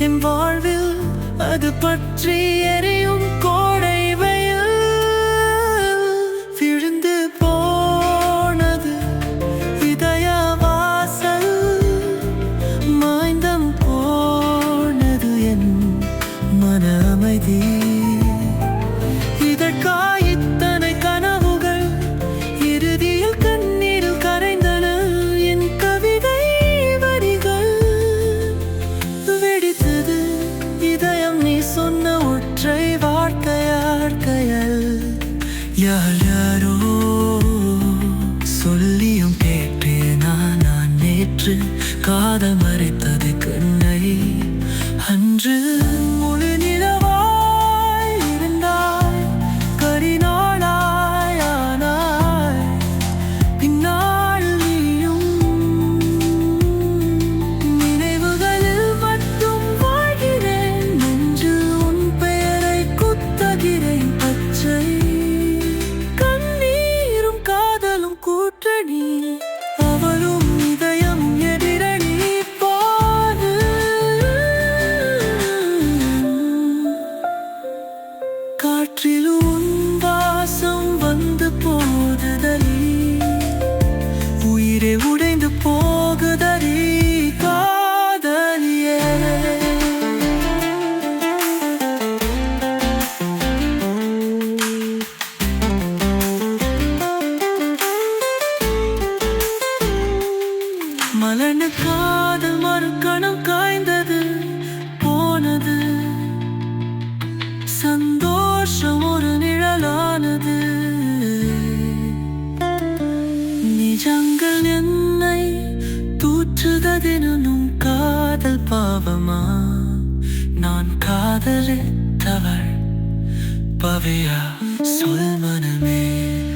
என் வாழ்வில் அது பற்றி எரியும் கோடை வெயில். விழுந்து போனது இதய வாசல். மாய்ந்தம் போனது என் மன அமைதி சொல்லியும் கேட்டேனா நான் நேற்று காதல் மறைத்தது கண்ணை அன்று காற்றில் உன் வாசம் வந்து போனதலி உயிரே உடைந்து போகுதடி காதலியே. மலர்ந்த காதல் மறுக்கணம் காய்ந்த காதல் பாவமா? நான் காதலித்தவள் பவியா சொல் மனமே.